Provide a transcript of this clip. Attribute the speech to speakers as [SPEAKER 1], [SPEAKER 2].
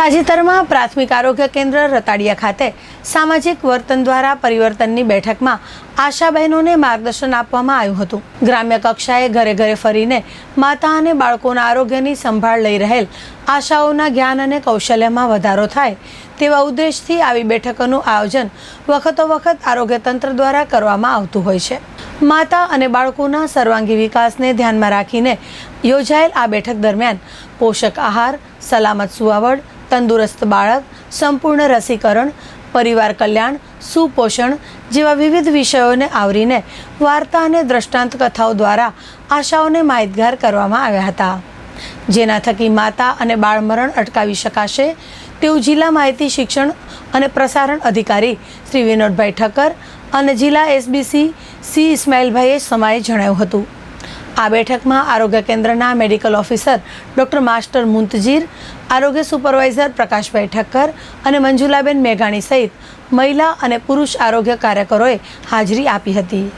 [SPEAKER 1] તાજેતરમાં પ્રાથમિક આરોગ્ય કેન્દ્ર રતાડિયા ખાતે સામાજિક વર્તન દ્વારા પરિવર્તનની બેઠકમાં આશા બહેનોને માર્ગદર્શન આપવામાં આવ્યું હતું. ગ્રામ્ય કક્ષાએ ઘરે ઘરે ફરીને માતા અને બાળકોના આરોગ્યની સંભાળ લઈ રહેલ આશાઓના જ્ઞાન અને કૌશલ્યમાં વધારો થાય તેવા ઉદ્દેશથી આવી બેઠકોનું આયોજન વખતો વખત આરોગ્ય તંત્ર દ્વારા કરવામાં આવતું હોય છે. માતા અને બાળકોના સર્વાંગી વિકાસને ધ્યાનમાં રાખીને યોજાયેલ આ બેઠક દરમિયાન પોષક આહાર, સલામત સુવાવડ તંદુરસ્ત બાળક, સંપૂર્ણ રસીકરણ, પરિવાર કલ્યાણ, સુપોષણ જેવા વિવિધ વિષયોને આવરીને વાર્તા અને દ્રષ્ટાંત કથાઓ દ્વારા આશાઓને માહિતગાર કરવામાં આવ્યા હતા. જેના થકી માતા અને બાળમરણ અટકાવી શકાશે તેવું જિલ્લા માહિતી શિક્ષણ અને પ્રસારણ અધિકારી શ્રી વિનોદભાઈ ઠક્કર અને જિલ્લા એસબીસી સી ઇસ્માઇલભાઈએ સમાએ જણાવ્યું હતું. આ બેઠકમાં આરોગ્ય કેન્દ્રના medical officer doctor master Muntazir, આરોગ્ય સુપરવાઇઝર પ્રકાશભાઈ ઠક્કર અને મંજુલાબેન મેઘાણી સહિત મહિલા અને પુરુષ આરોગ્ય કાર્યકરોએ હાજરી આપી હતી.